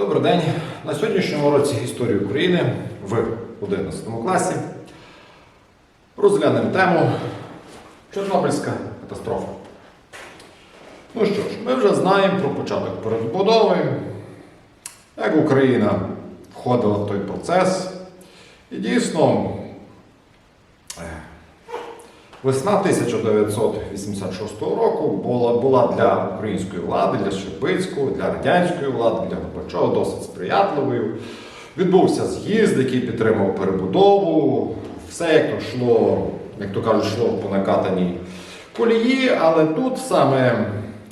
Добрий день. На сьогоднішньому уроці історії України в 11 класі розглянемо тему Чорнобильська катастрофа. Ну що ж, ми вже знаємо про початок перебудови, як Україна входила в той процес. І дійсно, весна 1986 року була, була для української влади, для Щербицького, для радянської влади, для Горбачова досить сприятливою. Відбувся з'їзд, який підтримав перебудову. Все як то йшло, як то кажуть, йшло по накатаній колії, але тут саме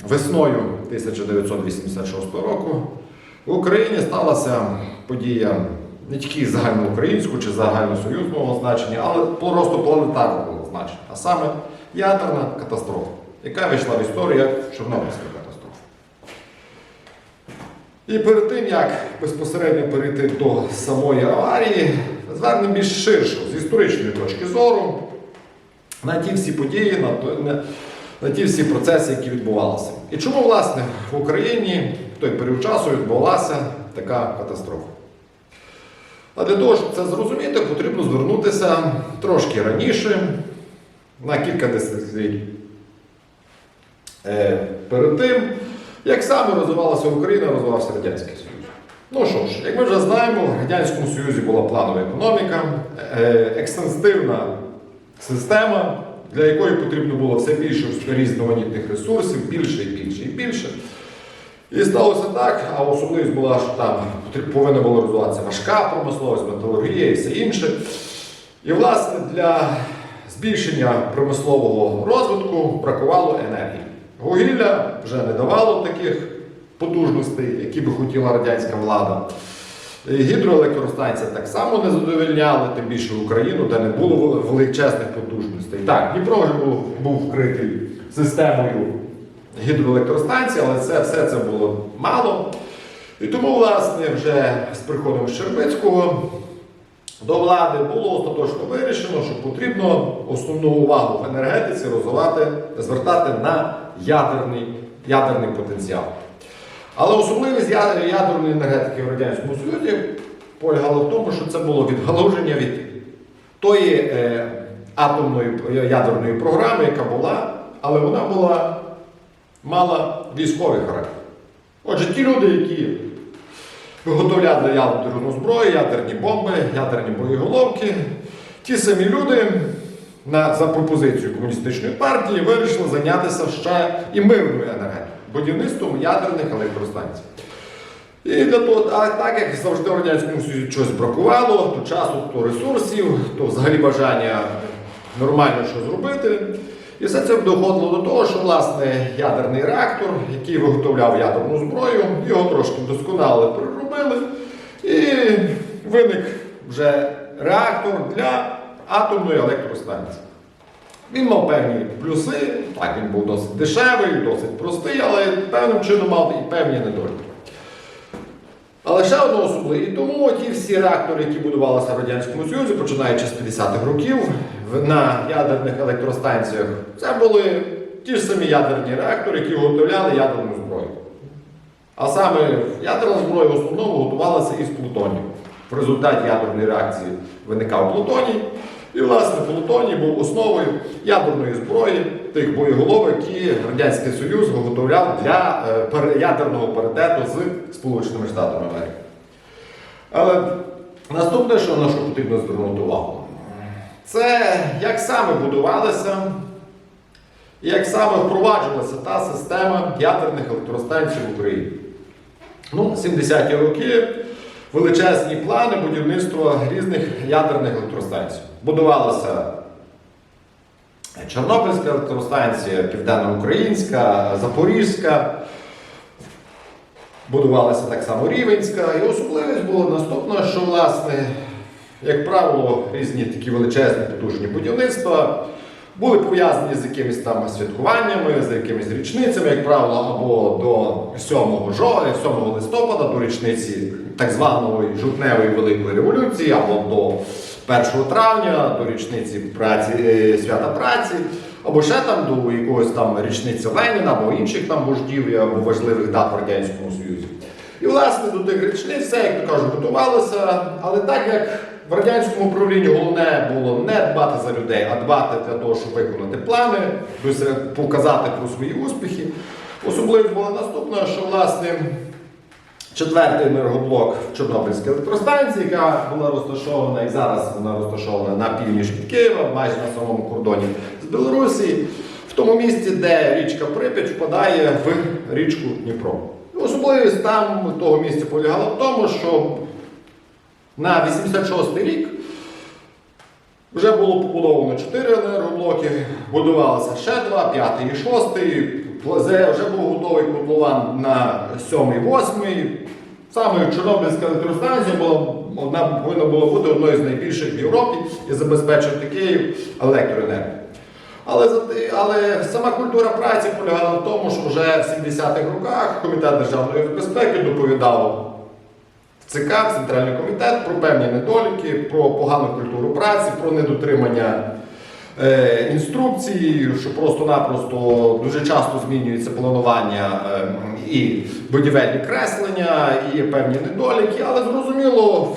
весною 1986 року в Україні сталася подія не тільки загальноукраїнського чи загальносоюзного значення, але просто планетарного значення, а саме ядерна катастрофа, яка вийшла в історію як Чорнобильська катастрофа. І перед тим, як безпосередньо перейти до самої аварії, звернемо більш ширше, з історичної точки зору, на ті всі події, на, на, ті всі процеси, які відбувалися. І чому, власне, в Україні в той період часу відбулася така катастрофа? А для того, щоб це зрозуміти, потрібно звернутися трошки раніше, на кілька десятиліть е, перед тим, як саме розвивалася Україна, розвивався Радянський Союз. Ну що ж, як ми вже знаємо, в Радянському Союзі була планова економіка, е, екстенсивна система, для якої потрібно було все більше різноманітних ресурсів, більше і більше і більше. І сталося так, а особливість була, що там повинна була розвиватися важка промисловість, металургія і все інше. І, власне, для збільшення промислового розвитку бракувало енергії. Вугілля вже не давало таких потужностей, які би хотіла радянська влада. Гідроелектростанція так само не задовольняли, тим більше Україну, де не було величезних потужностей. Так, Дніпро був, був вкритий системою гідроелектростанцій, але це, все це було мало. І тому, власне, вже з приходом Щербицького до влади було остаточно вирішено, що потрібно основну увагу в енергетиці розвивати, звертати на ядерний, ядерний потенціал. Але особливість ядерної енергетики в Радянському Союзі полягала в тому, що це було відгалуження від тої е, атомної ядерної програми, яка була, але вона була мала військовий характер. Отже, ті люди, які виготовляли ядерну зброю, ядерні бомби, ядерні боєголовки, ті самі люди на, за пропозицією комуністичної партії вирішили зайнятися ще і мирною енергетикою, будівництвом ядерних електростанцій. І для того, а так як завжди в Радянському Союзі щось бракувало, то часу, то ресурсів, то взагалі бажання нормально що зробити. І все це доходило до того, що власне ядерний реактор, який виготовляв ядерну зброю, його трошки вдосконали переробили. І виник вже реактор для атомної електростанції. Він мав певні плюси, так він був досить дешевий, досить простий, але певним чином мав і певні недоліки. Але ще одна особливість, і тому ті всі реактори, які будувалися в Радянському Союзі, починаючи з 50-х років на ядерних електростанціях, це були ті ж самі ядерні реактори, які виготовляли ядерну зброю. А саме ядерна зброя в основному готувалася із плутонію. В результаті ядерної реакції виникав плутоній, і, власне, плутоній був основою ядерної зброї тих боєголовок, які Радянський Союз виготовляв для е, ядерного паритету з Сполученими Штатами Америки. Але наступне, що на що потрібно звернути увагу, це як саме будувалася і як саме впроваджувалася та система ядерних електростанцій в Україні. Ну, 70-ті роки величезні плани будівництва різних ядерних електростанцій. Будувалася Чорнобильська електростанція, Південноукраїнська, Запорізька. Будувалася так само Рівенська. І особливість була наступна, що, власне, як правило, різні такі величезні потужні будівництва були пов'язані з якимись там святкуваннями, з якимись річницями, як правило, або до 7 жовтня, 7 листопада, до річниці так званої жовтневої великої революції, або до 1 травня, до річниці праці, е, свята праці, або ще там до якогось там річниці Леніна, або інших там вождів, або важливих дат в Радянському Союзі. І власне до тих річниць все, як то кажуть, готувалося, але так як в радянському управлінні головне було не дбати за людей, а дбати для того, щоб виконати плани, тобто показати про свої успіхи. Особливо була наступна, що власне четвертий енергоблок в Чорнобильській електростанції, яка була розташована і зараз вона розташована на північ від Києва, майже на самому кордоні з Білорусі, в тому місці, де річка Прип'ять впадає в річку Дніпро. Особливість там того місця полягала в тому, що на 86 рік вже було побудовано 4 енергоблоки, будувалося ще 2, 5 і 6. Вже був готовий котлован на 7-8. Саме Чорнобильська електростанція була, одна повинна була бути одною з найбільших в Європі і забезпечити Київ електроенергією. Але, але сама культура праці полягала в тому, що вже в 70-х роках Комітет державної безпеки доповідав ЦК, Центральний комітет про певні недоліки, про погану культуру праці, про недотримання е, інструкцій, що просто-напросто дуже часто змінюється планування е, і будівельні креслення, і певні недоліки, але зрозуміло.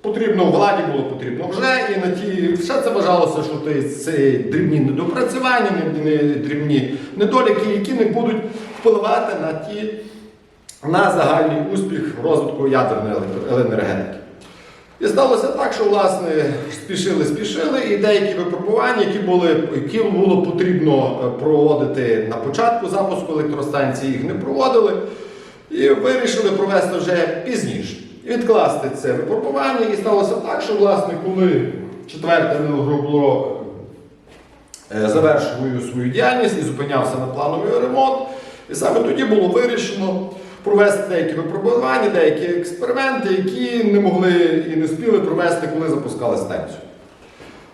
Потрібно владі було потрібно вже, і на ті все це вважалося, що ти це дрібні недопрацювання, не- не дрібні недоліки, які не будуть впливати на ті на загальний успіх розвитку ядерної електро- енергетики. І сталося так, що власне спішили, спішили, і деякі випробування, які були, які було потрібно е, проводити на початку запуску електростанції, їх не проводили. І вирішили провести вже пізніше. Відкласти це випробування. І сталося так, що власне, коли четвертий енергоблок е, завершив свою діяльність і зупинявся на плановий ремонт. І саме тоді було вирішено провести деякі випробування, деякі експерименти, які не могли і не спіли провести, коли запускали станцію.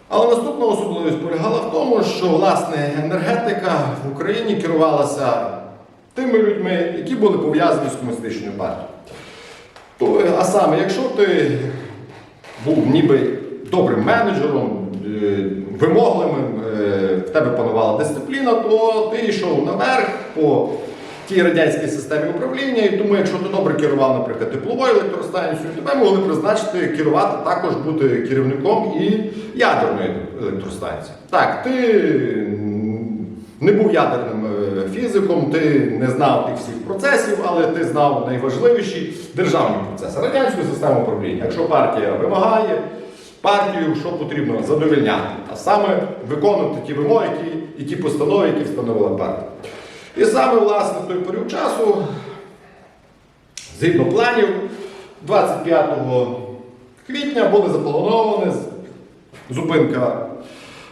Але наступна особливість полягала в тому, що власне енергетика в Україні керувалася тими людьми, які були пов'язані з комуністичною партією. А саме, якщо ти був ніби добрим менеджером, е, вимогливим, е, в тебе панувала дисципліна, то ти йшов наверх по тій радянській системі управління. І тому, якщо ти добре керував, наприклад, тепловою електростанцією, тебе могли призначити керувати також бути керівником і ядерної електростанції. Так, ти не був ядерним е, фізиком, ти не знав тих всіх процесів, але ти знав найважливіші державні процеси, радянську систему управління. Якщо партія вимагає, партію що потрібно задовільняти, а саме виконувати ті вимоги, які, і ті постанови, які встановила партія. І саме власне в той період часу, згідно планів, 25 квітня були заплановані зупинка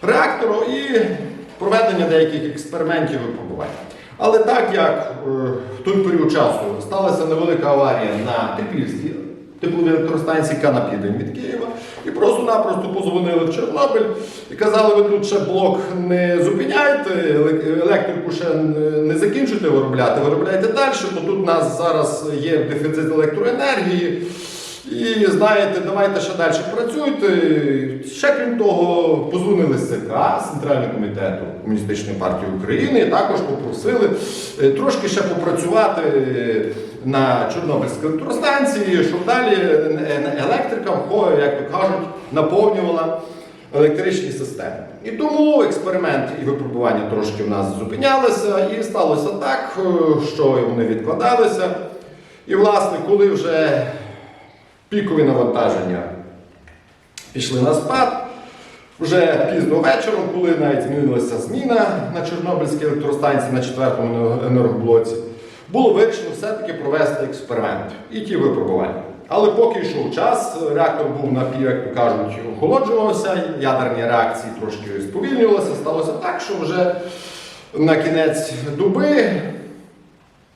реактору і проведення деяких експериментів і випробувань. Але так як е, в той період часу сталася невелика аварія на Теплівській тепловій електростанції, яка на південь від Києва, і просто-напросто позвонили в Чорнобиль і казали, ви тут ще блок не зупиняєте, електрику ще не- закінчуєте виробляти, виробляйте далі, бо тут у нас зараз є дефіцит електроенергії. І знаєте, давайте ще далі працюйте. Ще крім того, позвонили з ЦК, Центрального комітету Комуністичної партії України, і також попросили е, трошки ще попрацювати на Чорнобильській електростанції, щоб далі е, електрика, вхо- як то кажуть, наповнювала електричні системи. І тому експеримент і випробування трошки в нас зупинялися, і сталося так, е, що вони відкладалися. І, власне, коли вже пікові навантаження пішли на спад. Вже пізно вечором, коли навіть змінилася зміна на Чорнобильській електростанції на четвертому енергоблоці, було вирішено все-таки провести експеримент і ті випробування. Але поки йшов час, реактор був напів, як то кажуть, охолоджувався, ядерні реакції трошки сповільнювалися. Сталося так, що вже на кінець доби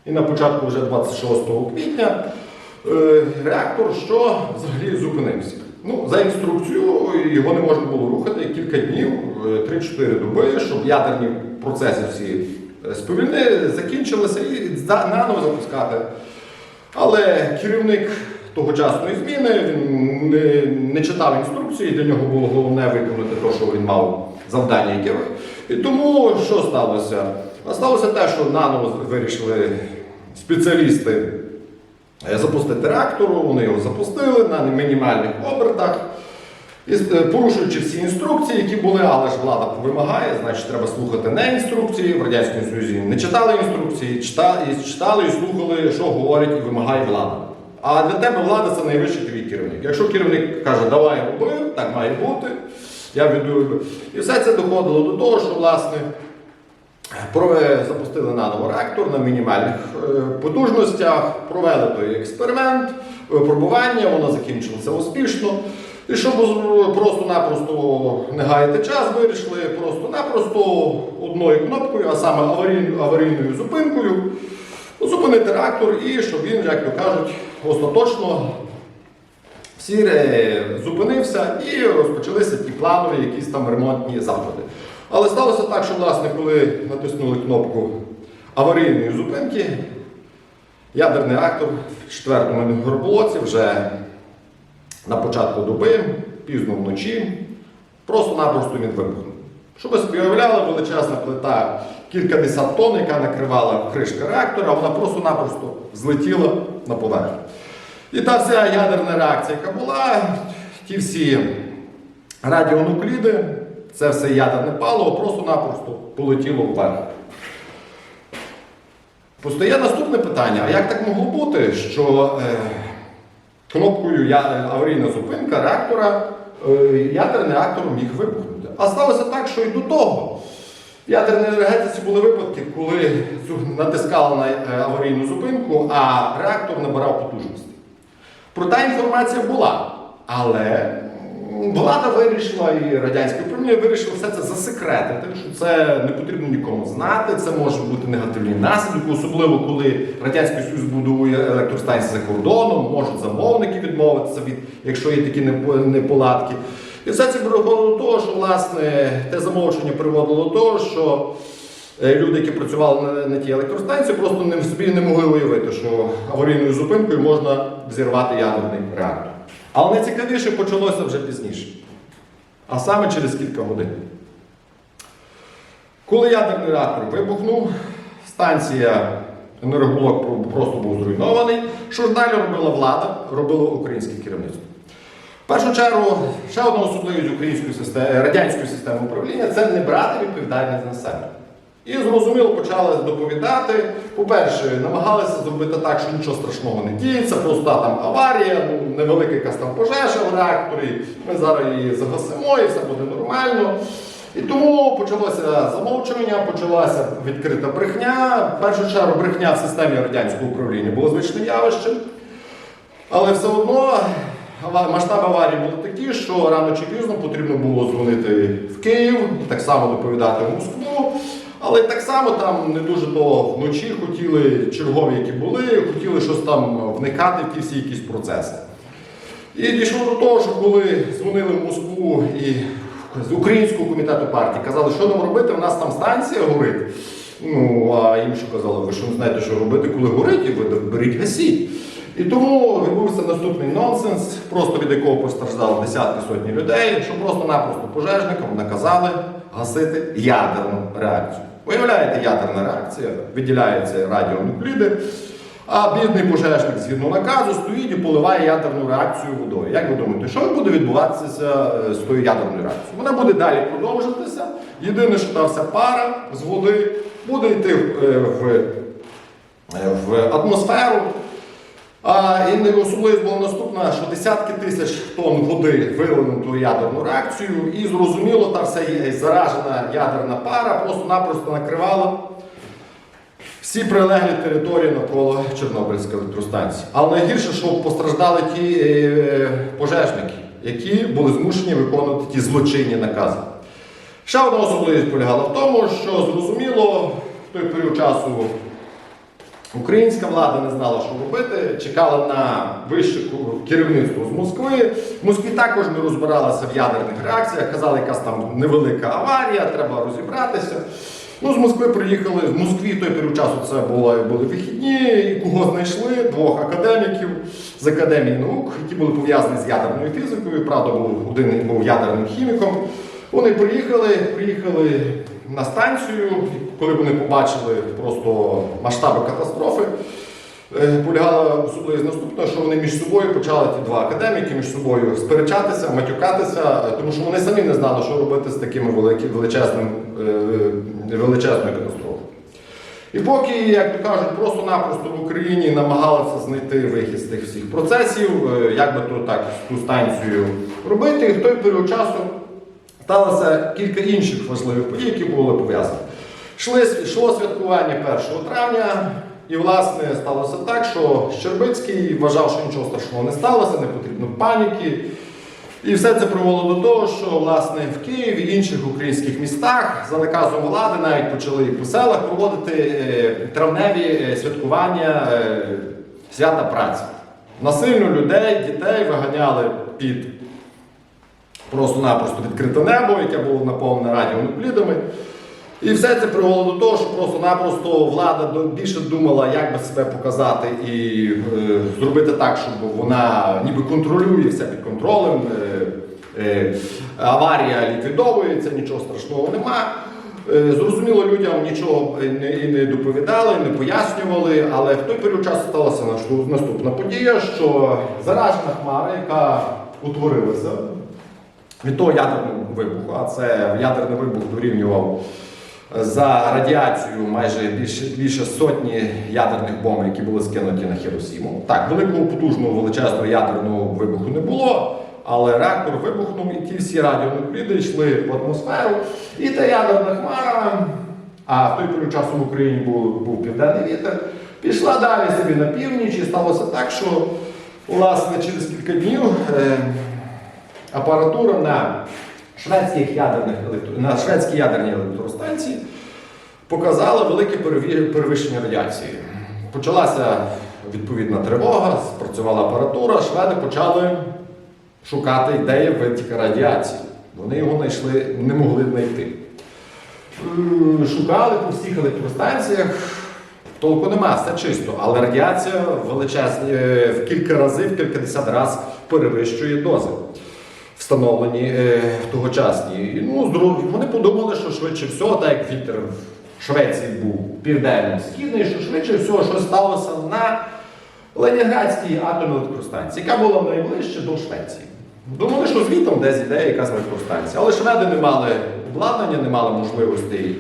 і на початку вже 26 квітня е, реактор що взагалі зупинився. Ну, за інструкцією його не можна було рухати кілька днів, е, 3-4 доби, щоб ядерні процеси всі сповільнили, закінчилися і наново запускати. Але керівник тогочасної зміни він не, не читав інструкції, для нього було головне виконати те, що він мав завдання, яке І тому що сталося? А сталося те, що наново вирішили спеціалісти е, запустити реактор. Вони його запустили на мінімальних обертах. Е, порушуючи всі інструкції, які були, але ж влада вимагає, значить треба слухати не інструкції. В Радянському Союзі не читали інструкції, читали, і слухали, що говорить і вимагає влада. А для тебе влада це найвищий твій керівник. Якщо керівник каже, давай роби, так має бути, я веду. І все це доходило до того, що власне. Запустили наново реактор на мінімальних е, потужностях, провели той експеримент, випробування, воно закінчилося успішно. І щоб просто-напросто не гаяти час, вирішили просто-напросто одною кнопкою, а саме аварійною, зупинкою, зупинити реактор і щоб він, як то кажуть, остаточно всі е, зупинився і розпочалися ті планові якісь там ремонтні заходи. Але сталося так, що власне, коли натиснули кнопку аварійної зупинки, ядерний реактор в четвертому енергоблоці вже на початку доби, пізно вночі, просто-напросто він вибухнув. Щоб ви собі уявляли, величезна плита кількадесят тонн, яка накривала кришка реактора, вона просто-напросто злетіла на поверхню. І та вся ядерна реакція, яка була, ті всі радіонукліди, це все ядерне паливо просто-напросто полетіло вверх. Постає наступне питання: а як так могло бути, що е, кнопкою я, аварійна зупинка реактора е, ядерний реактор міг вибухнути? А сталося так, що і до того. В ядерній енергетиці були випадки, коли натискали на е, аварійну зупинку, а реактор набирав потужності. Проте інформація була, але влада вирішила і радянське управління вирішило все це засекретити, що це не потрібно нікому знати, це може бути негативні наслідки, особливо коли Радянський Союз будує електростанції за кордоном, можуть замовники відмовитися від, якщо є такі неполадки. І все це приходило до того, що власне те замовчення приводило до того, що Е, Люди, які працювали на, на тій електростанції, просто не собі не могли уявити, що аварійною зупинкою можна взірвати ядерний реактор. Але найцікавіше почалося вже пізніше, а саме через кілька годин. Коли ядерний реактор вибухнув, станція енергоблок просто був зруйнований. Що ж далі робила влада, робило українське керівництво. В першу чергу, ще одна особливість української системи, радянської системи управління це не брати відповідальність на себе. І зрозуміло почали доповідати. По-перше, намагалися зробити так, що нічого страшного не діється, просто там аварія, ну, невелика якась там пожежа в реакторі. Ми зараз її загасимо і все буде нормально. І тому почалося замовчування, почалася відкрита брехня. В першу чергу брехня в системі радянського управління було звичним явищем. Але все одно масштаби аварії були такі, що рано чи пізно потрібно було дзвонити в Київ так само доповідати в Москву. Але так само там не дуже то вночі хотіли чергові, які були, хотіли щось там вникати в ті всі якісь процеси. І дійшло до того, що коли дзвонили в Москву і з українського комітету партії казали, що нам робити, у нас там станція горить. Ну, а інші казали, ви що не знаєте, що робити, коли горить, і ви беріть гасіть. І тому відбувся наступний нонсенс, просто від якого постраждали десятки сотні людей, що просто-напросто пожежникам наказали гасити ядерну реакцію. Виявляєте, ядерна реакція, виділяються радіонукліди, а бідний пожежник згідно наказу стоїть і поливає ядерну реакцію водою. Як ви думаєте, що буде відбуватися з тою ядерною реакцією? Вона буде далі продовжуватися. Єдине, що та вся пара з води буде йти в, е, в, е, в атмосферу. А і особливість була наступна, що десятки тисяч тонн води вилили ту ядерну реакцію, і зрозуміло, та вся є- заражена ядерна пара просто-напросто накривала всі прилеглі території навколо Чорнобильської електростанції. Але найгірше, що постраждали ті е, пожежники, які були змушені виконувати ті злочинні накази. Ще одна особливість полягала в тому, що зрозуміло, в той період часу Українська влада не знала, що робити, чекала на вище керівництво з Москви. В Москві також не розбиралася в ядерних реакціях, казали, якась там невелика аварія, треба розібратися. Ну, з Москви приїхали, в Москві той період часу це були, були вихідні, і кого знайшли? Двох академіків з Академії наук, які були пов'язані з ядерною фізикою. Правда, був один був ядерним хіміком. Вони приїхали, приїхали на станцію, коли вони побачили просто масштаби катастрофи. е, полягала особливість наступна, що вони між собою почали ті два академіки між собою сперечатися, матюкатися, е, тому що вони самі не знали, що робити з такими величезним, е, величезною катастрофою. І поки, як то кажуть, просто-напросто в Україні намагалися знайти вихід з тих всіх процесів, як би то так ту станцію робити, в той період часу сталося кілька інших важливих подій, які були пов'язані. Йшло святкування 1 травня, і власне сталося так, що Щербицький вважав, що нічого страшного не сталося, не потрібно паніки. І все це привело до того, що власне в Києві і інших українських містах за наказом влади навіть почали по селах проводити е, травневі е, святкування е, свята праці. Насильно людей, дітей виганяли під просто-напросто відкрите небо, яке було наповнене радіонуклідами. І все це привело до того, що просто-напросто влада більше думала, як би себе показати і е, зробити так, щоб вона ніби контролює все під контролем. Е, е, аварія ліквідовується, нічого страшного нема. Е, Зрозуміло, людям нічого не, і не доповідали, не пояснювали, але в той період часу сталася наступна подія, що заражена хмара, яка утворилася від того ядерного вибуху, а це ядерний вибух дорівнював за радіацію майже більше, більше сотні ядерних бомб, які були скинуті на Хіросіму. Так, великого потужного величезного ядерного вибуху не було, але реактор вибухнув і ті всі радіонукліди йшли в атмосферу. І та ядерна хмара, а в той період часу в Україні був, був південний вітер, пішла далі собі на північ і сталося так, що власне через кілька днів. Е, апаратура на шведських ядерних електро... на шведській ядерній електростанції показала велике перевищення радіації. Почалася відповідна тривога, спрацювала апаратура, шведи почали шукати ідеї витіка радіації. Вони його знайшли, не могли знайти. Шукали по всіх електростанціях. Толку нема, все чисто, але радіація величезна е, в кілька разів, в кількадесят разів перевищує дози, встановлені е, тогочасні. І, Ну, здоров- вони подумали, що швидше всього, так як вітер в Швеції був південно-східний, що швидше всього щось сталося на Ленінградській атомній електростанції, яка була найближче до Швеції. Думали, що звітом десь іде якась електростанція. Але шведи не мали обладнання, не мали можливостей,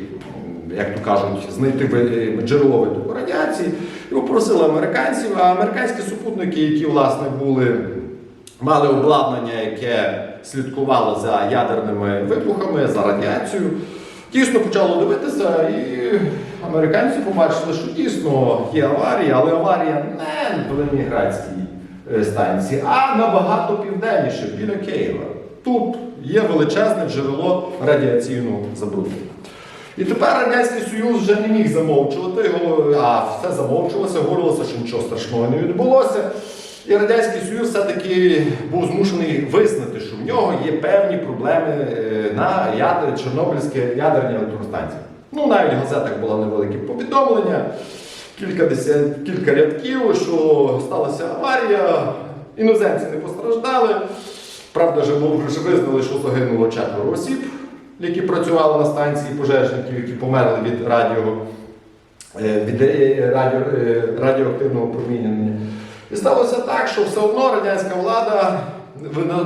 як то кажуть, знайти ви- джерело витоку радіації. І попросили американців, а американські супутники, які власне були, мали обладнання, яке слідкувало за ядерними вибухами, за радіацією. Дійсно почало дивитися, і американці побачили, що дійсно є аварія, але аварія не в Ленінградській е, станції, а набагато південніше, біля Києва. Тут є величезне джерело радіаційного забруднення. І тепер Радянський Союз вже не міг замовчувати, а все замовчувалося, говорилося, що нічого страшного не відбулося. І Радянський Союз все-таки був змушений визнати, що в нього є певні проблеми е, на ядер, Чорнобильській ядерній електростанції. Ну, навіть в газетах було невелике повідомлення, кілька, десят, кілька рядків, що сталася аварія, іноземці не постраждали. Правда, вже, визнали, що загинуло четверо осіб, які працювали на станції пожежників, які померли від радіо, е, від е, радіо, радіоактивного промінення. І сталося так, що все одно радянська влада,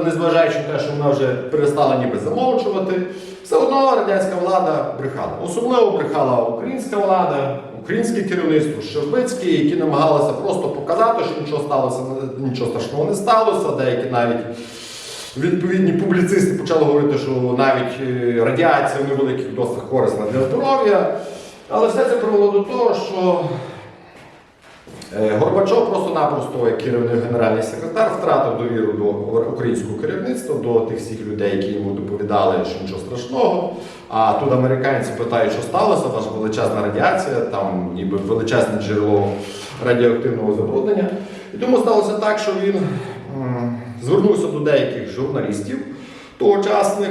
незважаючи на те, що вона вже перестала ніби замовчувати, все одно радянська влада брехала. Особливо брехала українська влада, українське керівництво, Щербицький, які намагалися просто показати, що нічого сталося, нічого страшного не сталося. Деякі навіть відповідні публіцисти почали говорити, що навіть е, радіація в невеликих дозах корисна для здоров'я. Але все це привело до того, що Горбачов просто-напросто, як керівник генеральний секретар, втратив довіру до українського керівництва, до тих всіх людей, які йому доповідали, що нічого страшного. А тут американці питають, що сталося, та величезна радіація, там ніби величезне джерело радіоактивного забруднення. І тому сталося так, що він звернувся до деяких журналістів тогочасних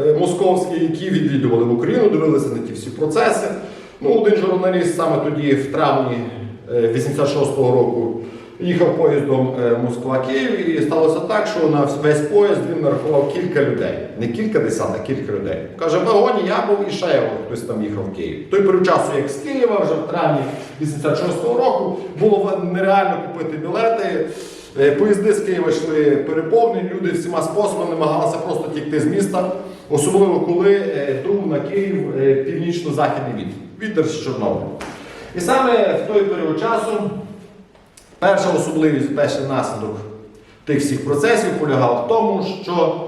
е, московських, які відвідували в Україну, дивилися на ті всі процеси. Ну, один журналіст саме тоді, в травні е, 86-го року, їхав поїздом е, Москва-Київ, і сталося так, що на весь поїзд він нарахував кілька людей. Не кілька десят, а кілька людей. Каже, в вагоні я був і ще я, хтось там їхав в Київ. Той період часу, як з Києва, вже в травні 86-го року, було нереально купити білети. Е, Поїзди з Києва йшли переповнені, люди всіма способами намагалися просто тікти з міста, особливо коли е, дув на Київ північно-західний вітер, вітер з Чорнобиля. І саме в той період часу перша особливість, перший наслідок тих всіх процесів полягав в тому, що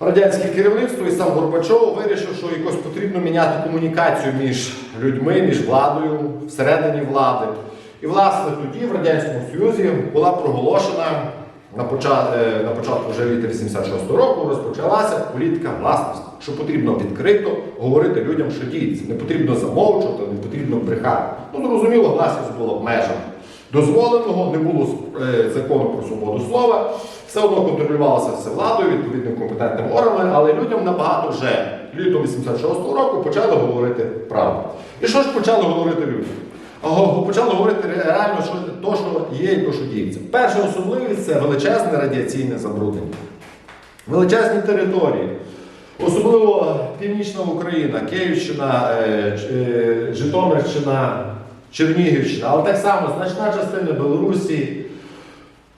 радянське керівництво і сам Горбачов вирішив, що якось потрібно міняти комунікацію між людьми, між владою, всередині влади. І, власне, тоді в Радянському Союзі була проголошена на на початку вже літа 86 року розпочалася політика власності, що потрібно відкрито говорити людям, що діється. Не потрібно замовчувати, не потрібно брехати. Ну, зрозуміло, власність була межах дозволеного, не було е, закону про свободу слова. Все одно контролювалося все владою, відповідним компетентним органами, але людям набагато вже літо 86-го року почали говорити правду. І що ж почали говорити го- Почали говорити реально, що то, що є, і то, що діється. Перша особливість це величезне радіаційне забруднення. Величезні території. Особливо Північна Україна, Київщина, е, е, Житомирщина, Чернігівщина, але так само значна частина Білорусі,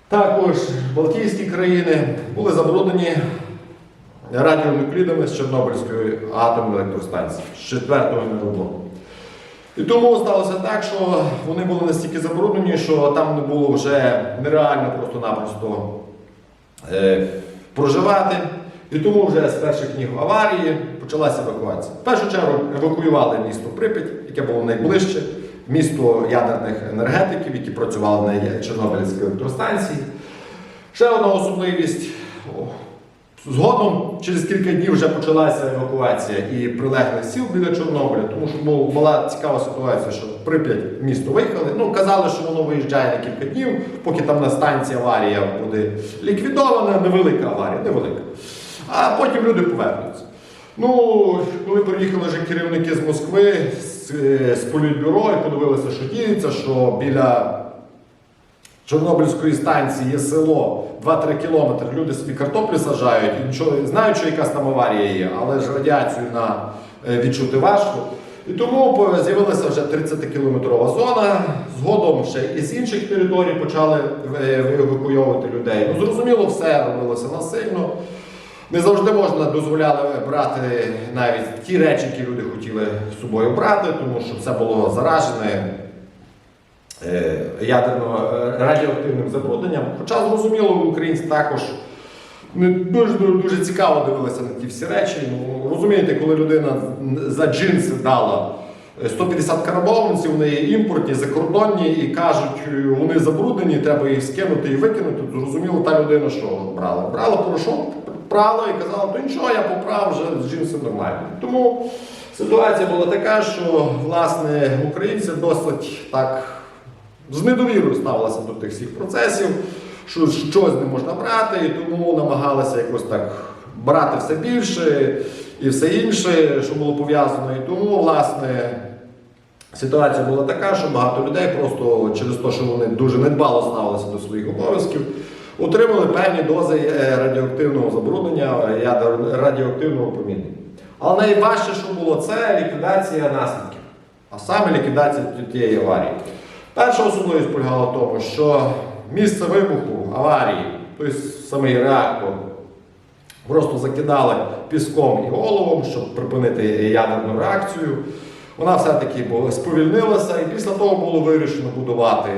також Балтійські країни були забруднені радіонуклідами з Чорнобильської атомної електростанції з четвертого енергоблоку. І тому сталося так, що вони були настільки забруднені, що там не було вже нереально просто-напросто е, проживати. І тому вже з перших днів аварії почалася евакуація. В першу чергу евакуювали місто Прип'ять, яке було найближче, місто ядерних енергетиків, які працювали на Чорнобильській електростанції. Ще одна особливість. Згодом через кілька днів вже почалася евакуація і прилеглих сіл біля Чорнобиля, тому що бу- була цікава ситуація, що Прип'ять місто виїхали. Ну, казали, що воно виїжджає на кілька днів, поки там на станції аварія буде ліквідована, невелика аварія, невелика. А потім люди повернуться. Ну, коли приїхали вже керівники з Москви, з, е, з політбюро і подивилися, що діється, що біля Чорнобильської станції є село 2-3 кілометри. Люди собі картоплю саджають і нічого знають, що якась там аварія є, але ж радіацію на е, відчути важко. І тому з'явилася вже 30-кілометрова зона. Згодом ще і з інших територій почали е, евакуйовувати людей. Ну, зрозуміло, все робилося насильно. Не завжди можна дозволяли брати навіть ті речі, які люди хотіли з собою брати, тому що це було заражене е, ядерно е, радіоактивним забрудненням. Хоча зрозуміло, українці також не дуже, дуже цікаво дивилися на ті всі речі. Ну, розумієте, коли людина за джинси дала 150 карабованців, вони є імпортні, закордонні і кажуть, е, вони забруднені, треба їх скинути і викинути. Зрозуміло, та людина що брала? Брала порошок, прала і казала, то нічого, я поправ вже з джинси нормально. Тому ситуація була така, що власне українці досить так з недовірою ставилися до тих всіх процесів, що щось не можна брати, і тому намагалися якось так брати все більше і все інше, що було пов'язано. І тому, власне, ситуація була така, що багато людей просто через те, що вони дуже недбало ставилися до своїх обов'язків, отримали певні дози е, радіоактивного забруднення, е, радіоактивного проміння. Але найважче, що було, це ліквідація наслідків, а саме ліквідація тієї аварії. Перша особливість полягала в тому, що місце вибуху аварії, тобто самий реактор, просто закидали піском і головом, щоб припинити ядерну реакцію. Вона все-таки сповільнилася, і після того було вирішено будувати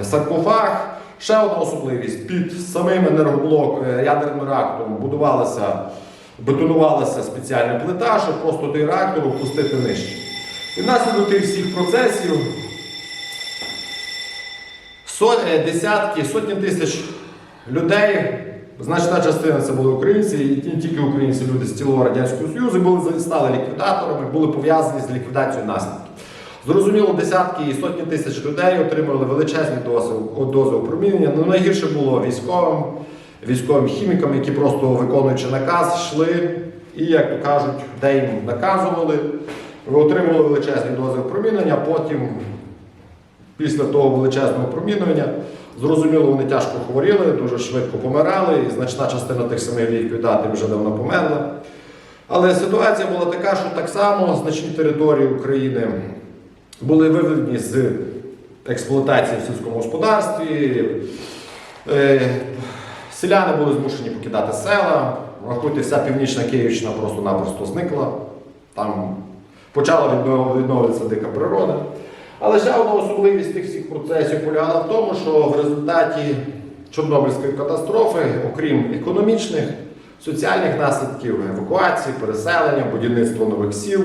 е, саркофаг. Ще одна особливість під самим енергоблок е, ядерним реактором будувалася, бетонувалася спеціальна плита, щоб просто той реактор опустити нижче. І внаслідок тих всіх процесів е, десятки, сотні тисяч людей, значна частина це були українці, і не тільки українці, люди з цілого Радянського Союзу були стали ліквідаторами, були пов'язані з ліквідацією наслідків. Зрозуміло, десятки і сотні тисяч людей отримали величезні дози, опромінення. Ну найгірше було військовим, військовим хімікам, які просто виконуючи наказ, йшли і, як то кажуть, де їм наказували, отримали величезні дози опромінення, потім після того величезного промінювання. Зрозуміло, вони тяжко хворіли, дуже швидко помирали, і значна частина тих самих ліквідатів вже давно померла. Але ситуація була така, що так само значні території України були виведені з експлуатації в сільському господарстві. Е, Селяни були змушені покидати села. Рахуйте, вся північна Київщина просто-напросто зникла. Там почала віднов- відновлюватися дика природа. Але ще одна особливість тих всіх процесів полягала в тому, що в результаті Чорнобильської катастрофи, окрім економічних, соціальних наслідків, евакуації, переселення, будівництва нових сіл,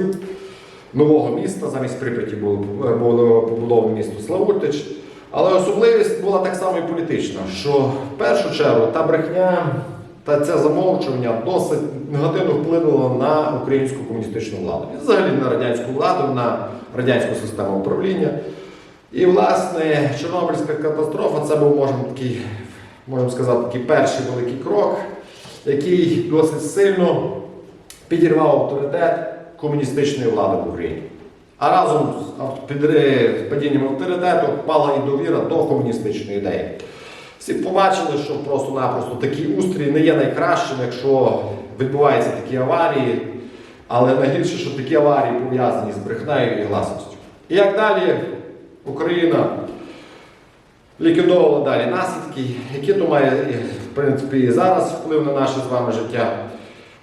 нового міста, замість Прип'яті було, було побудовано місто Славутич. Але особливість була так само і політична, що в першу чергу та брехня та це замовчування досить негативно вплинуло на українську комуністичну владу. І взагалі на радянську владу, на радянську систему управління. І, власне, Чорнобильська катастрофа це був, можемо, такий, можемо сказати, такий перший великий крок, який досить сильно підірвав авторитет комуністичної влади в Україні. А разом підри- з падінням авторитету впала і довіра до комуністичної ідеї. Всі побачили, що просто-напросто такий устрій не є найкращим, якщо відбуваються такі аварії, але найгірше, що такі аварії пов'язані з брехнею і гласністю. І як далі Україна ліквідовувала далі наслідки, які то має, в принципі, і зараз вплив на наше з вами життя.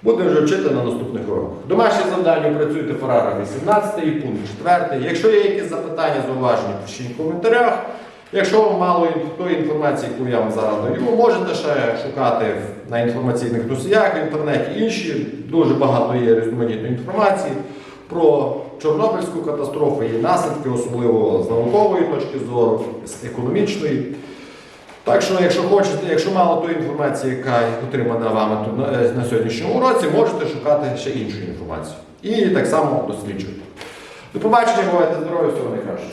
Будемо вже вчити на наступних уроках. Домашнє завдання працюйте параграф 18 і пункт 4. Якщо є якісь запитання, зауваження, пишіть в коментарях. Якщо вам мало тої інформації, яку я вам зараз даю, можете ще шукати на інформаційних носіях в інтернеті інші. Дуже багато є різноманітної інформації про Чорнобильську катастрофу, її наслідки, особливо з наукової точки зору, з економічної. Так що, якщо хочете, якщо мало тої інформації, яка отримана вами е, на сьогоднішньому уроці, можете шукати ще іншу інформацію. І так само досліджувати. До побачення, бувайте здорові, всього найкращого.